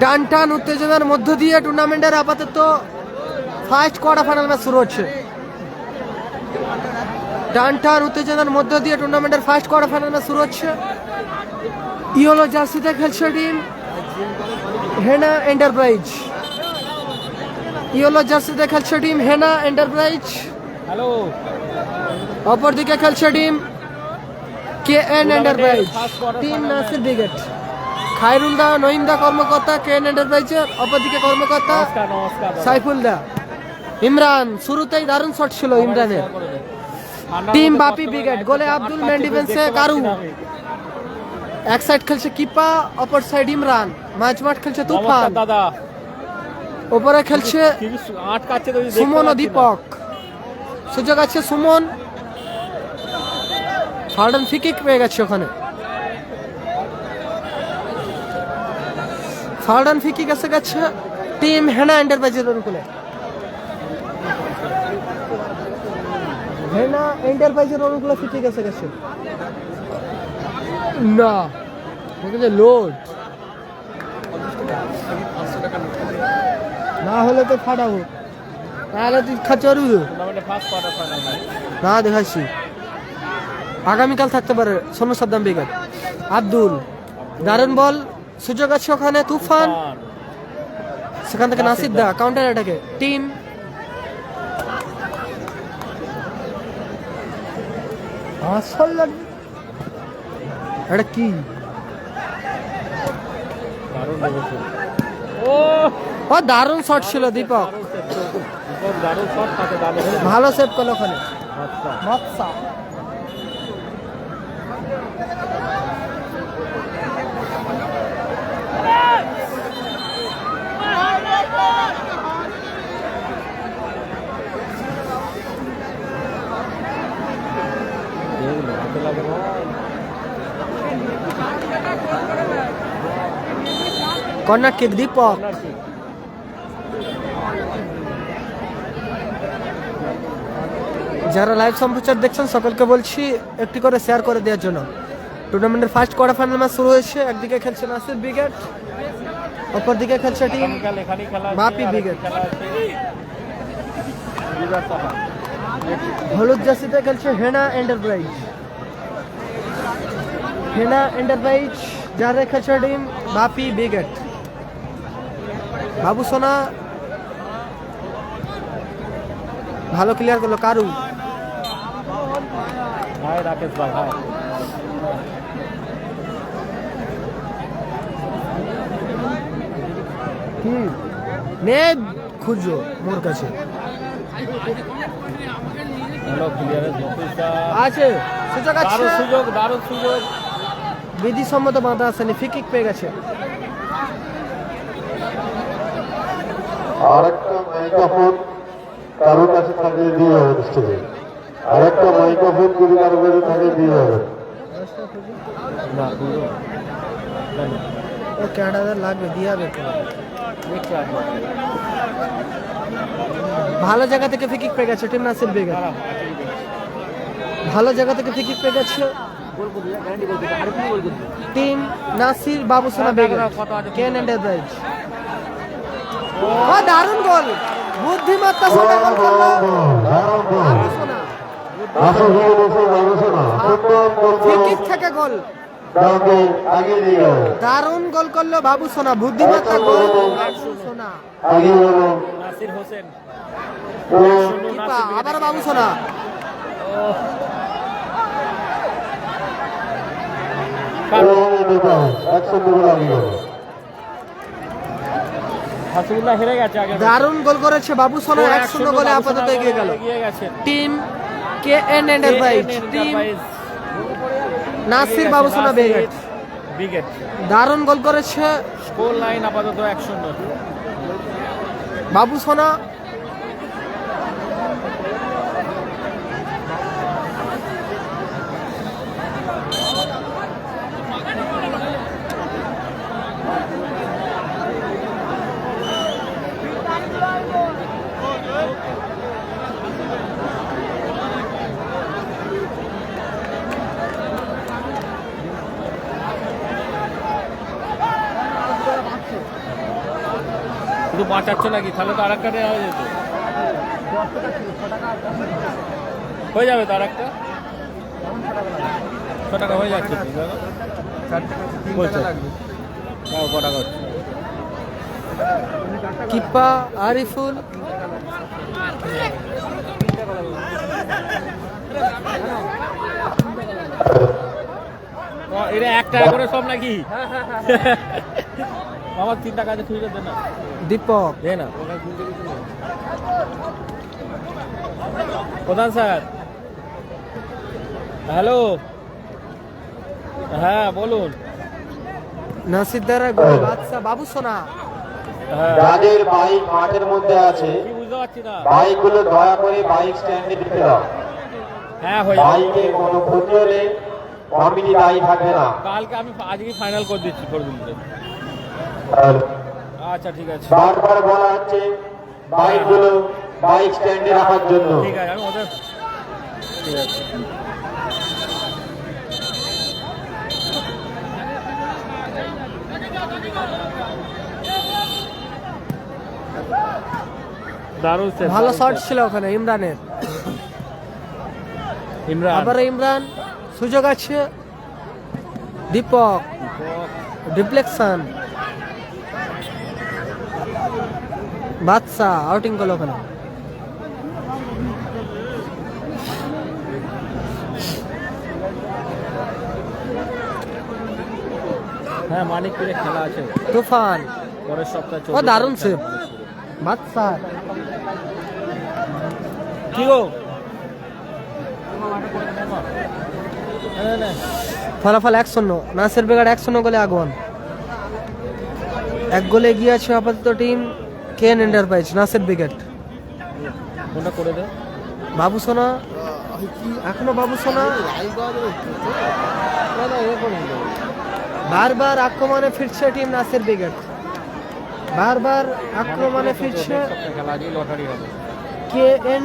টান টান উত্তেজনার মধ্য দিয়ে টুর্নামেন্টের আপাতত ফার্স্ট কোয়ার্টার ফাইনাল ম্যাচ শুরু হচ্ছে। টান টান উত্তেজনার মধ্য দিয়ে টুর্নামেন্টের ফার্স্ট কোয়ার্টার ফাইনাল ম্যাচ শুরু হচ্ছে। ইয়েলো জার্সিতে খেলছে টিম হেনা এন্টারপ্রাইজ। ইয়েলো জার্সিতে খেলছে টিম হেনা এন্টারপ্রাইজ। হ্যালো। অপরদিকে খেলছে team K N enterprise. Team Nasir brigade. Khairul দা নঈম দা কর্মকর্তা কে এন এন্টারপ্রাইজের অপরদিকে কর্মকর্তা সাইফুল দা। ইমরান শুরুতেই দারুণ শট ছিল ইমরানের। টিম বাপি ব্রিগেড গোলে আব্দুল দেখতে কারু। এক সাইড খেলছে কিপা অপর সাইড ইমরান। মাঝমাঠ খেলছে তুফান। দাদা। ওপরে খেলছে সুমন ও দীপক। সুযোগ আছে সুমন। ফার্ডন ফিকিক পেয়ে গেছে ওখানে। ফার্ডন ফিকিক এসে গেছে। টিম হেনা এন্টারপ্রাইজের অনুকূলে হেনা এন্টারপ্রাইজের অনুকূলে ফিকিক এসে গেছে। না। লোড না হলে তো ফাটাবো। তাহলে তুই কোয়ার্টার না দেখাচ্ছি। আগামীকাল থাকতে পারে সোনু সাদ্দাম বিগত আব্দুল, দারুণ বল। সুযোগ আছে ওখানে তুফান। সেখান থেকে নাসির দা। কাউন্টার অ্যাটাকে টিম। আসল লাগবে এটা কি? ও দারুণ শট ছিল দীপক। ভালো সেভ করল ওখানে। আচ্ছা কর্নার কিক দীপক। যারা লাইভ সম্প্রচার দেখছেন, সকলকে বলছি একটি করে শেয়ার করে দেওয়ার জন্য। টুর্নামেন্টের ফার্স্ট কোয়ার্টার ফাইনাল ম্যাচ শুরু হয়েছে, একদিকে খেলছে নাসির ব্রিগেড অপরদিকে খেলছে টিম আর ব্রিগেড। হলুদ জার্সিতে খেলছে হেনা এন্টারপ্রাইজ হেনা এন্টারপ্রাইজ যারা খেলছে টিম বাপি ব্রিগেড বাবু সোনা ভালো ক্লিয়ার করল কারু। হাই রাকেশ ভাই হাই কি? নে খুঁজো মোর কাছে। আছে সুযোগ আছে। দারুণ সুযোগ দারুণ সুযোগ। বিধিসম্মত বাধা আসেনি ফিকিক পেয়ে গেছে। আরেকটা মাইক্রোফোন কারোর কাছে থাকলে দিয়ে হবে নিশ্চয়ই আরেকটা মাইক্রোফোন যদি কারোর কাছে থাকে দিয়ে লাগবে দিয়ে ভালো জায়গা থেকে ফিকিক পেয়ে গেছে, টিম নাসির বেগা। ভালো জায়গা থেকে ফিকিক পেয়ে গেছে টিম নাসির বাবুসোনা বেগা? কেন এন্টারপ্রাইজ দারুণ গোল। বুদ্ধিমত্তা সঙ্গে গোল করল। থেকে গোল। দারুণ গোল করল বাবু সোনা। বুদ্ধিমত্তা গোল। সোনা আবার বাবু সোনা। একশো দুটো গেল হাসিবুল্লাহ হেরে গেছে আগে দারুণ গোল করেছে বাবু সোনা এক শূন্য গোলে আপাতত এগিয়ে গেল। Team K N enterprise team Nasir বাবু সোনা বেগেট বিগেট দারুণ গোল করেছে স্কোর লাইন আপাতত এক শূন্য বাবু সোনা বাঁচাচ্ছ নাকি? তাহলে তো আর একটা নেওয়া যেত। হয়ে যাবে তো আর একটা ছ টাকা হয়ে যাচ্ছে ক টাকা হচ্ছে? কিপ্পা আরিফুল। ও, এটা এক টাকা করে সব নাকি? আমার তিন টাকা আছে খুঁজে দে না। দীপক। দে না। প্রধান স্যার। হ্যালো। হ্যাঁ বলুন। নাসিদ্দারা গোল বাদশা বাবু সোনা। হ্যাঁ। যাদের বাইক মাঠের মধ্যে আছে। কি বুঝতে পারছি না। বাইকগুলো দয়া করে বাইক স্ট্যান্ডে রেখে দাও। হ্যাঁ হয়ে বাইকে কোনো ক্ষতি হলে কমিটি দায়ী থাকবে না। কালকে আমি আজকে ফাইনাল করে দিচ্ছি করে আর আচ্ছা ঠিক আছে। বারবার বলা হচ্ছে বাইকগুলো বাইক স্ট্যান্ডে রাখার জন্য। ঠিক আছে আমি ওদের ঠিক আছে। দারুণ ভালো শট ছিল ওখানে ইমরানের। ইমরান। আবার ইমরান সুযোগ আছে। দীপক ডিফ্লেকশন বাদশা আউটিং করল ওখানে হ্যাঁ মানিকপুরে খেলা আছে। তুফান। পরের সপ্তাহে ও, 14 দারুণ save। বাদশা কি গো? ফলাফল এক শূন্য। নাসের বেগার এক শূন্য গোলে আগমন এক গোলে এগিয়ে আছে আপাতত টিম কেন এন্টারপ্রাইজ? নাসের ব্রিগেড। কোনটা করে দে? বাবু সোনা এখনও বাবু সোনা বারবার আক্রমণে ফিরছে টিম নাসের ব্রিগেড। বারবার আক্রমণে ফিরছে কে এন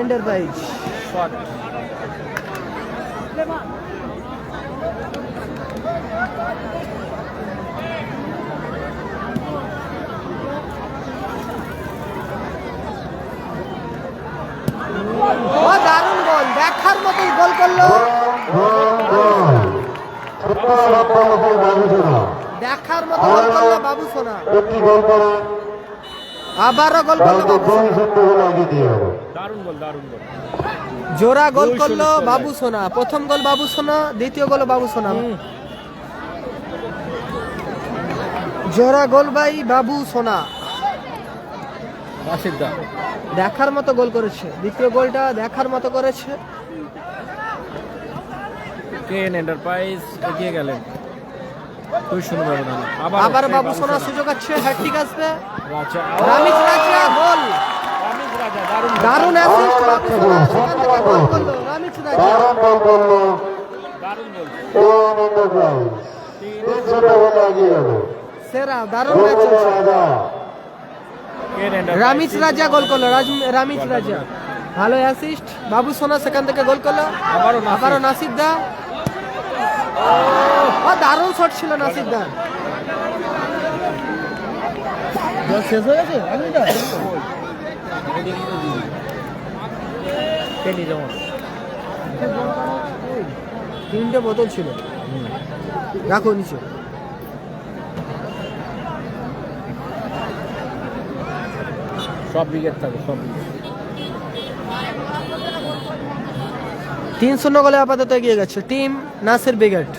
এন্টারপ্রাইজ? শট। ও দারুণ গোল দেখার মতোই গোল করল। দেখার মতো গোল করল বাবু সোনা। একটি গোল করে। আবারও গোল করল দারুণ গোল দারুণ গোল। জোড়া গোল করল বাবু সোনা। প্রথম গোল বাবু সোনা দ্বিতীয় গোল বাবু সোনা। জোড়া গোল ভাই বাবু সোনা। রাশিদ। দেখার মতো গোল করেছে। দ্বিতীয় গোলটা দেখার মতো করেছে। কেন এন্টারপ্রাইজ এগিয়ে গেলেন তুই শুরু ব্যবধান। আবার বাবু সোনা সুযোগ আছে হ্যাট্রিক আসবে। রামিজ রাজা গোল। রামিজ রাজা দারুণ দারুণ অ্যাসিস্ট বাবু সোনা সেখান থেকে গোল করল রামিজ রাজা। দারুণ গোল করল। দারুণ গোল। তিন শূন্য। গোলে এগিয়ে গেল। সেরা দারুণ ম্যাচ করল হচ্ছে রাজা কেন এন্টারপ্রাইজ রামিজ রাজা গোল করল। রাজ- রামিজ রাজা। ভালো অ্যাসিস্ট বাবু সোনা সেখান থেকে গোল করল। আবারও নাসির। আবারও নাসির দা। ও দারুণ শট ছিল নাসির দা। শেষ হয়ে গেছে? তিনটে বোতল ছিল। রাখো নিচে। সব উইকেট থাকে সব তিন শূন্য গোলে আপাতত এগিয়ে গেছে। Team Nasir brigade.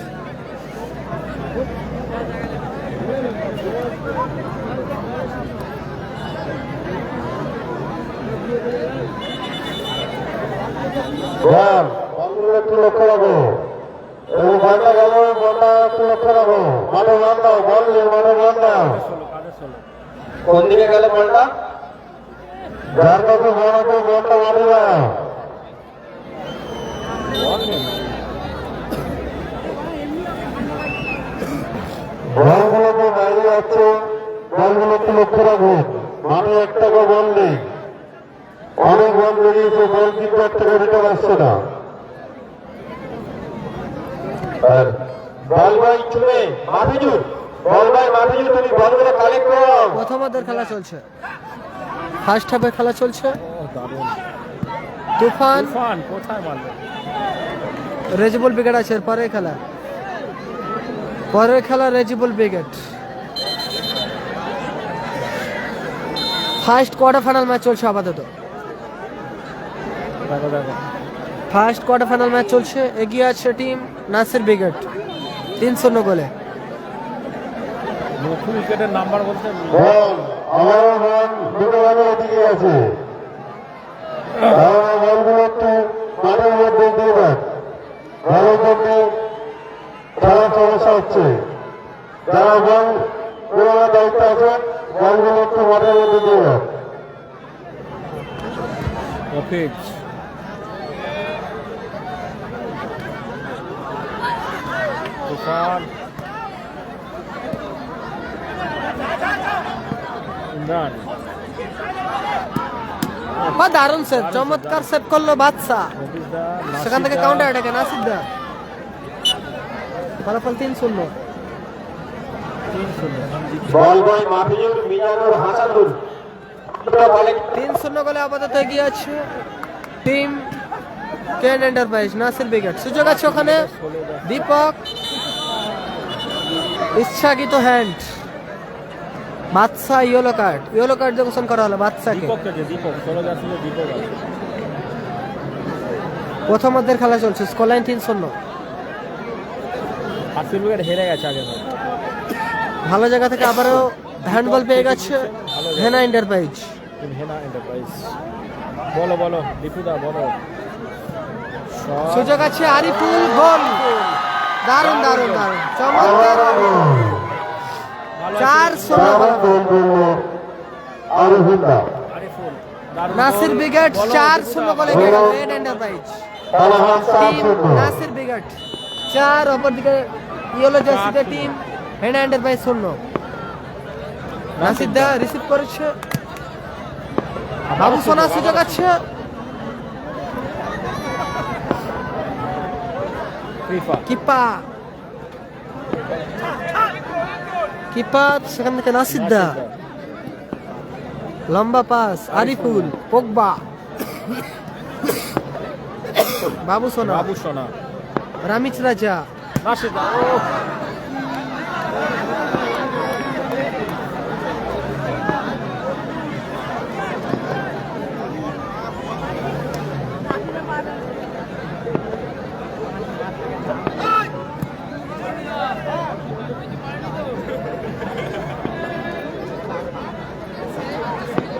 একটু লক্ষ্য রাখো। এই বলটা গেল বলটা একটু লক্ষ্য রাখো। মাঠে বল দাও বল মাঠে কোন দিকে গেল বলটা যার কাছে বল আছে মাঠে দাও বল বলগুলো বাইরে যাচ্ছে বলগুলো লক্ষ্য রাখুন একটা করে বল নেই। অনেক বল বেরিয়েছে, বল কিন্তু একটা করে রিটার্ন আসছে না। আর বল ভাই চুমে, মাঠে বল ভাই, মাঠে তুমি বলগুলো কালেক্ট করো। প্রথমার্ধের খেলা চলছে। ফার্স্ট হাফে খেলা চলছে। তুফান। তুফান কোথায় মারলো? রেজিবল ব্রিগেড আছে এর পরের খেলা। পরের খেলা রেজিবল brigade first quarter final match চলছে আপাতত। ফার্স্ট কোয়ার্টার ফাইনাল ম্যাচ চলছে। এগিয়ে আছে টিম নাসির ব্রিগেড তিন শূন্য গোলে। উইকেটের নাম্বার বলতে বল আবারও দুটো বলের এদিকে আছে। আমার বলগুলো একটু মাঠের মধ্যে দিয়ে ভালো জন্য খেলার সমস্যা হচ্ছে। যারা বল পুরোনো দায়িত্ব আছে বলগুলো একটু মাঠের মধ্যে দিয়ে রফিক তুফান ইমরান বা দারুণ সেভ চমৎকার সেভ করল বাদশা। সেখান থেকে কাউন্টার অ্যাটাকে নাসির দা। ফলাফল তিন শূন্য। তিন শূন্য গোলে আপাতত এগিয়ে আছে টিম কেন এন্টারপ্রাইজ নাসির ব্রিগেড। সুযোগ আছে ওখানে। দীপক ইচ্ছাকৃত hand Badsha yellow card yellow card ঘোষণ করা হলো বাদশাকে দীপক কে দীপক চলে যাচ্ছিল দীপক আছে। প্রথম অর্ধের খেলা চলছে স্কোরলাইন তিন শূন্য। হেরে গেছে আগে ভালো জায়গা থেকে আবারও হ্যান্ডবল পেয়ে গেছে হেনা এন্টারপ্রাইজ হেনা এন্টারপ্রাইজ বলো বলো দীপুদা বলো। সুযোগ আছে আরিফুল গোল। দারুণ দারুণ দারুণ। চমৎকার। দারুণ নাসির। ব্রিগেড চার শূন্য বলো। Red enterprise Nasir brigade. চার অপরদিকে ইয়েলো জার্সিতে টিম হেনা এন্টারপ্রাইজ শূন্য নাসির দা রিসিভ করেছে। বাবু সোনা সুযোগ আছে? কিপা। কিপা সেখান থেকে নাসিদ্দা লম্বা পাস আরিফুল পোকবা বাবু সোনা বাবু সোনা রামিচ রাজা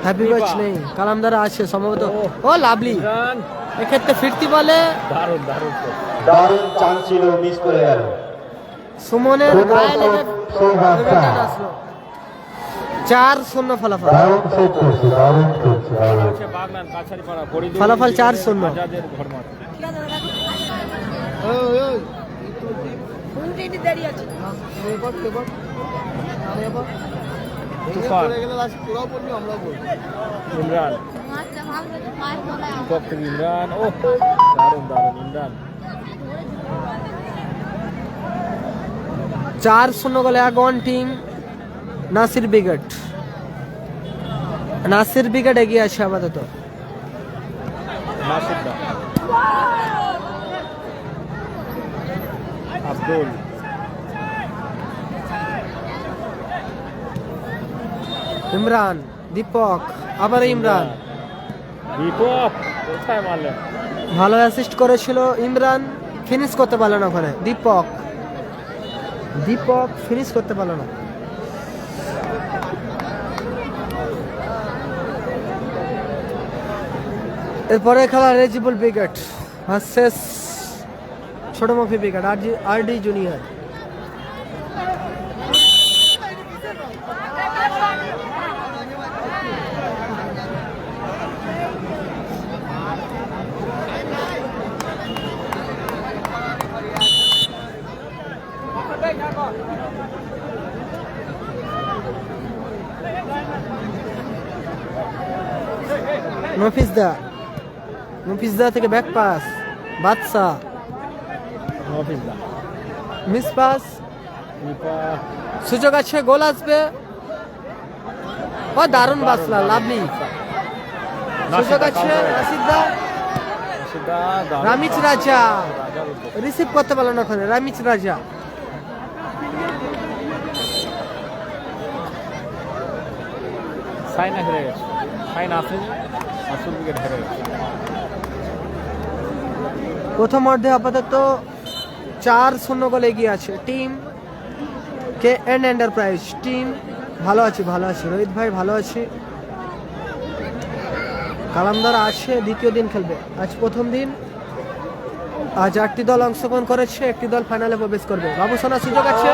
হ্যাপি ওয়াচ নেই কালামদারা আছে সম্ভবত ও লাভলি এক্ষেত্রে ফিরতি বলে দারুণ দারুণ। দারুণ চান্স ছিল মিস করে গেল। সুমনের সুমন গায়ে লেগে আসলো। চার শূন্য ফলাফল। ফলাফল চার শূন্য। ঘর মাঠ তুফান। ইমরান। থেকে ইমরান। ও দারুণ দারুণ ইমরান। চার শূন্য গোলে আগন team Nasir brigade. Nasir brigade এগিয়ে আছে আপাতত। নাসির দা আব্দুল। ইমরান দীপক আবার ইমরান। দীপক কোথায় মারলেন ভালো অ্যাসিস্ট করেছিল ইমরান ফিনিশ করতে পারল না ওখানে দীপক দীপক ফিনিশ করতে পারল না। এরপরে খেলা রেজিবল ব্রিগেড ভার্সেস ছোট মফি আর আর ডি জুনিয়র মফিজদা মফিজদা থেকে back pass Badsha. Office miss pass সুযোগ আছে গোল আসবে। ও দারুণ বাসলা লাভলি সুযোগ আছে রামিচ রাজা। রিসিভ করতে পারল না ওখানে রামিচ রাজা। সাইনা হেরে গেছে। সাইন আসল উইকেট হেরে গেছে। প্রথম অর্ধে আপাতত চার শূন্য গোলে এগিয়ে আছে team K N enterprise team. ভালো আছি ভালো আছি। রোহিত ভাই ভালো আছি। কালামদার আছে দ্বিতীয় দিন খেলবে। আজ প্রথম দিন। আজ আটটি দল অংশগ্রহণ করেছে একটি দল ফাইনালে প্রবেশ করবে। বাবু সোনা সুযোগ আছে।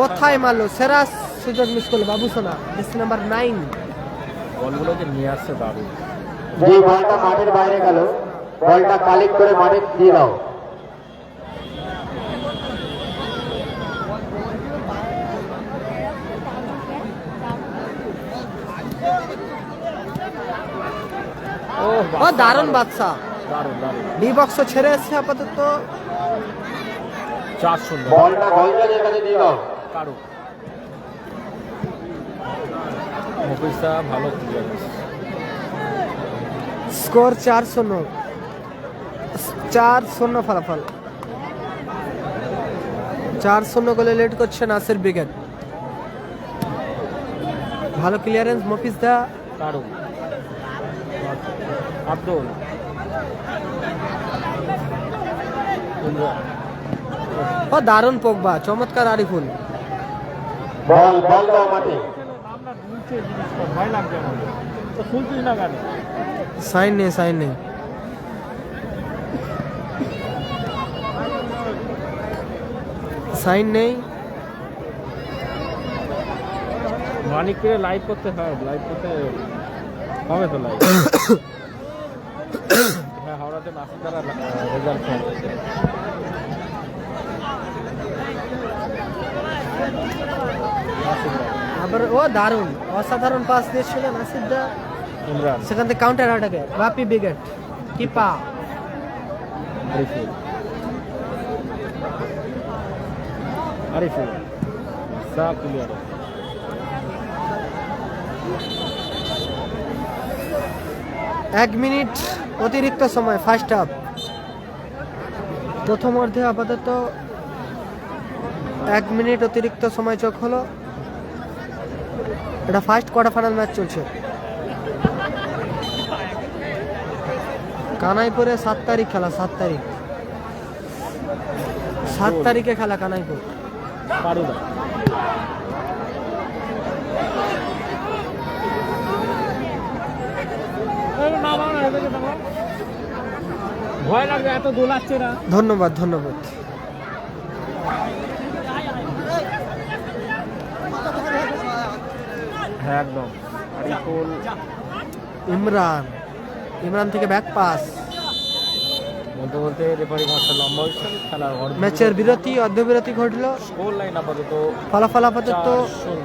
কোথায় মারলো? সেরা সুযোগ মিস করল বাবু সোনা ডিস্ট্রিক্ট নাম্বার নাইন বলগুলো যে নিয়ে আসছে দারুণ। যে বলটা মাঠের বাইরে গেল বলটা কালেক্ট করে মাঠে দিয়ে দাও। ও দারুণ বাদশা দারুণ দারুণ। ডি বক্স ছেড়ে এসছে আপাতত। চার শূন্য। কারু। মুকুইসা ভালো ক্লিয়ার স্কোর চার শূন্য। চার শূন্য ফলাফল। চার শূন্য গোলে লেট করছে নাসির ব্রিগেড ভালো ক্লিয়ারেন্স মফিজ দা কারু। আব্দুল। ও দারুণ পোকবা চমৎকার আরিফুল। বল বল দাও মাঠে ভয় তো শুনছিস না সাইন নেই সাইন নেই। সাইন নেই। মানিককে লাইভ করতে হয় লাইভ করতে হবে তো লাইভ দ্বারা রেজাল্ট আবার ও দারুণ অসাধারণ পাস দিয়েছিল নাসির দা ইমরান। সেখান থেকে counter আটাকে। Bapi brigade keeper Ariful. Ariful. সা এক মিনিট। অতিরিক্ত সময় ফার্স্ট হাফ প্রথম অর্ধে আপাতত এক মিনিট অতিরিক্ত সময় চোখ হলো। এটা ফার্স্ট কোয়ার্টার ফাইনাল ম্যাচ চলছে। কানাইপুরে সাত তারিখ খেলা, সাত তারিখ। সাত তারিখে খেলা কানাইপুর। ভয় লাগবে এত দোলাচ্ছে না ধন্যবাদ ধন্যবাদ। হ্যাঁ একদম। ইমরান। ইমরান থেকে ব্যাক পাস বলতে বলতে রেফারি লম্বা হচ্ছে খেলার ম্যাচের বিরতি অর্ধবিরতি ঘটলো। স্কোর লাইন আপাতত ফলাফল আপাতত চার শূন্য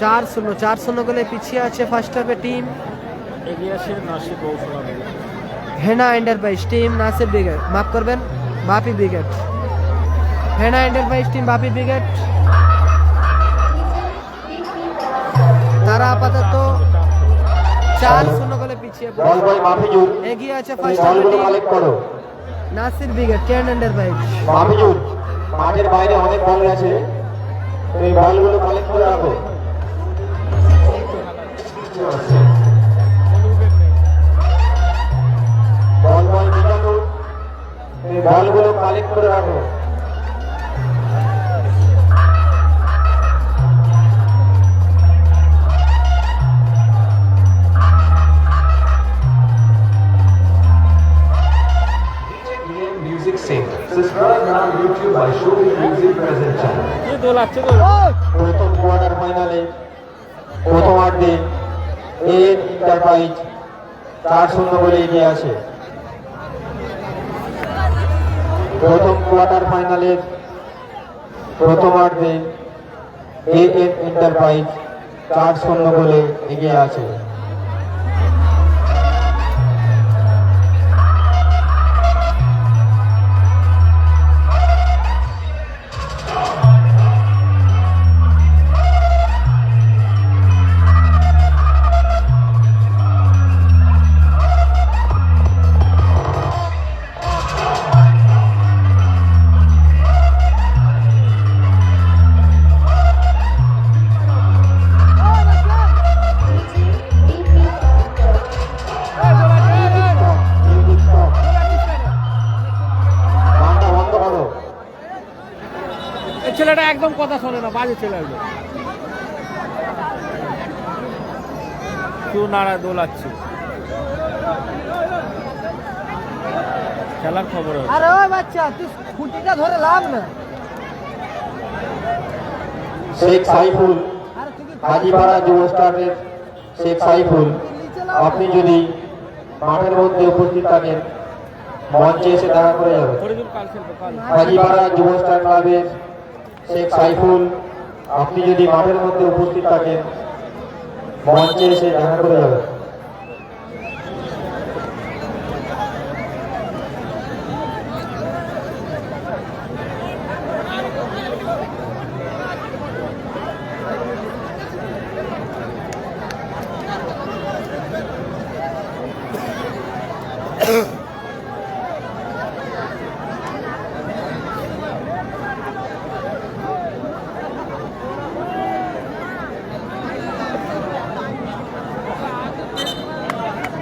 চার শূন্য চার শূন্য গোলে পিছিয়ে আছে ফার্স্ট হাফে টিম এগিয়ে আসে নাসিক কৌশল Hena enterprise team Nasir brigade মাফ করবেন Bapi brigade Hena enterprise team Bapi brigade তারা আপাতত চার শূন্য গোলে পিছিয়ে এগিয়ে আছে ফার্স্ট নাসির ব্রিগেড কেন এন্টারপ্রাইজ মাফিজুর মাঠের বাইরে অনেক বল আছে তুমি বলগুলো কালেক্ট করে রাখো। বলগুলো কালেক্ট করে রাখো। প্রথম আর্ধে এর ইন্টারপ্রাইজ চার শূন্য বলে এগিয়ে আছে প্রথম কোয়ার্টার ফাইনালের প্রথমার্ধে এ এফ এন্টারপ্রাইজ চার শূন্য বলে এগিয়ে আছে। না বাজে তুই নাড়া দোলাচ্ছি। খেলার খবর আরে ওই বাচ্চা তুই খুঁটিটা ধরে লাভ না। শেখ সাইফুল হাজিপাড়া যুব স্টারের শেখ সাইফুল আপনি যদি মাঠের মধ্যে উপস্থিত থাকেন মঞ্চে এসে দেখা করে যাবেন। হাজিপাড়া যুব স্টার ক্লাবের শেখ সাইফুল আপনি যদি মাঠের মধ্যে উপস্থিত থাকেন মঞ্চে এসে দেখা করে যাবেন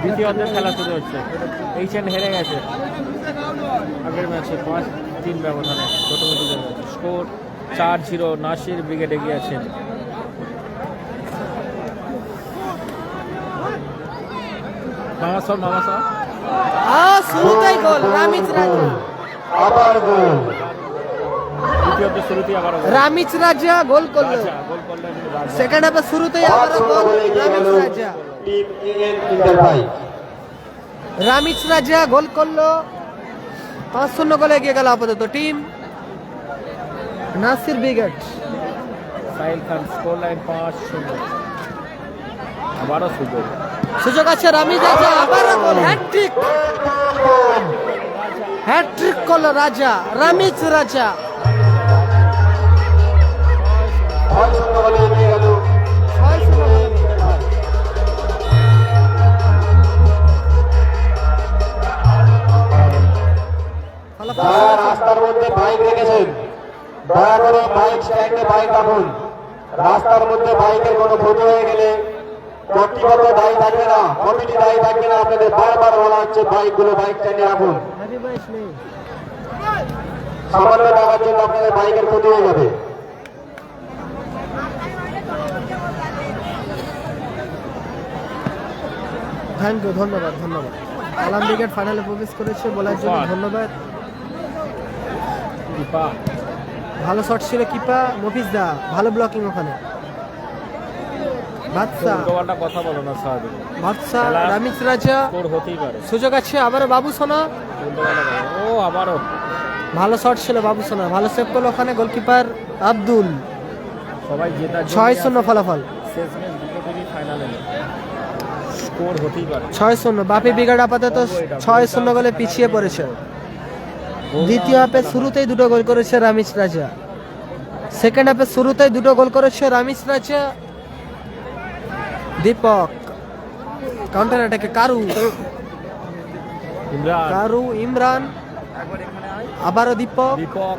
দ্বিতীয় অর্ধের খেলা শুরু হচ্ছে এইচএন হেরে গেছে। আগের ম্যাচে পাঁচ তিন ব্যবধানে প্রথম স্কোর চার জিরো নাসির ব্রিগেড এগিয়ে আছেন। মামা সব মামা সব আ শুরুতেই গোল রামিজ রাজা। আবার গোল। দ্বিতীয় শুরুতেই আবার রামিজ রাজা গোল করল। রাজা গোল করলেন রাজা। সেকেন্ড হাফে শুরুতেই আবার গোল রামিজ রাজা। টিম রামিজ রাজা গোল করল। পাঁচ শূন্য গোলে এগিয়ে গেল আপাতত team. Nasir brigade. Sahil Khan score line পাঁচ শূন্য। আবারও সুযোগ। সুযোগ আছে রামিজ রাজা আবার গোল হ্যাট্রিক হ্যাট্রিক করল রাজা রামিজ রাজা। স্ট্যান্ডে বাইক রাখুন রাস্তার মধ্যে বাইকের কোনো ক্ষতি হয়ে গেলে কর্তৃপক্ষ দায়ী থাকবে না। কমিটি দায়ী থাকবে না। আপনাদের বারবার বলা হচ্ছে বাইকগুলো বাইক স্ট্যান্ডে রাখুন। সামান্য টাকার জন্য আপনাদের বাইকের ক্ষতি হয়ে যাবে। থ্যাংক ইউ ধন্যবাদ ধন্যবাদ। আলাম ব্রিগেড ফাইনালে প্রবেশ করেছে বলার জন্য ধন্যবাদ। ভালো শট ছিল কিপা মফিজ দা ভালো ব্লকিং ওখানে। বাদশা। কথা বলো না বাদশা রামিজ রাজা। স্কোর হতেই পারে। সুযোগ আছে আবারও বাবু সোনা? ও আবারও। ভালো শট ছিল বাবু সোনা। ভালো সেভ করল ওখানে গোলকিপার আব্দুল। সবাই জন্য ছয় শূন্য ফলাফল। শেষ ম্যাচ দুটো টিমই ফাইনালে স্কোর হতেই পারে। ছয় শূন্য। বাপি ব্রিগেড আপাতত ছয় শূন্য গোলে পিছিয়ে পড়েছে। দ্বিতীয় হাফে শুরুতেই দুটো গোল করেছে রামিজ রাজা। সেকেন্ড হাফে শুরুতেই দুটো গোল করেছে রামিজ রাজা। দীপক কাউন্টার অ্যাটাকে কারু। কারু ইমরান। আবারও দীপক। দীপক।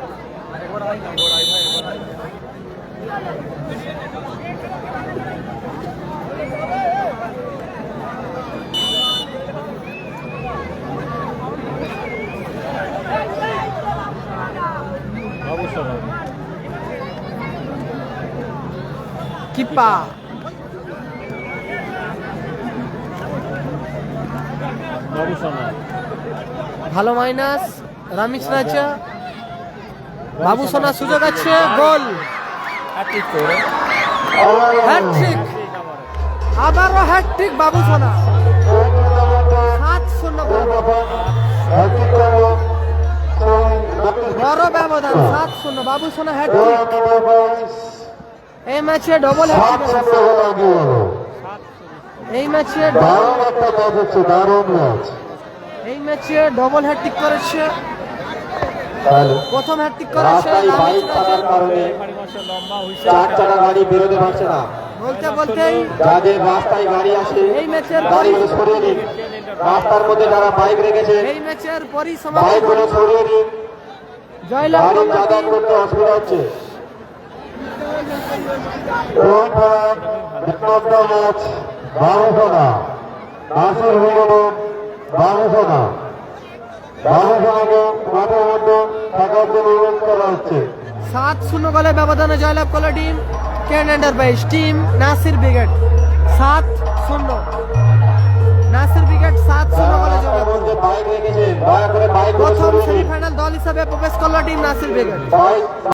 কিপা ভালো মাইনাস রামিজ রাজা বাবু সোনা সুযোগ আছে, গোল। হ্যাট্রিক আবারও হ্যাট্রিক বাবু সোনা। সাত শূন্য বড় ব্যবধান, সাত শূন্য। বাবু সোনা হ্যাট্রিক এই ম্যাচে ডবল এই ম্যাচে দারুণ একটা ম্যাচ হচ্ছে দারুণ ম্যাচ। এই ম্যাচে ডবল হ্যাট্রিক করেছে। প্রথম হ্যাট্রিক করেছে বাইক থাকার কারণে রেফারি মাস্টার লম্বা হুইসেল চার চাকা গাড়ি বেরোতে পারছে না। বলতে বলতেই যাদের রাস্তায় গাড়ি আছে এই ম্যাচের গাড়িগুলো সরিয়ে দিন রাস্তার মধ্যে যারা বাইক রেখেছে এই ম্যাচের পরই সমাপ্ত বাইকগুলো সরিয়ে দিন জয়লাভ গাড়ি যাতায়াত করতে অসুবিধা হচ্ছে। সাত শূন্য গোলে ব্যবধানে জয়লাভ করল টিম। কেন এন্টারপ্রাইজ টিম নাসির ব্রিগেড। সাত শূন্য। নাসির ব্রিগেড সাত শূন্য গোলে জয়লাভ প্রথম সেমিফাইনাল দল হিসাবে প্রবেশ করল টিম নাসির ব্রিগেড।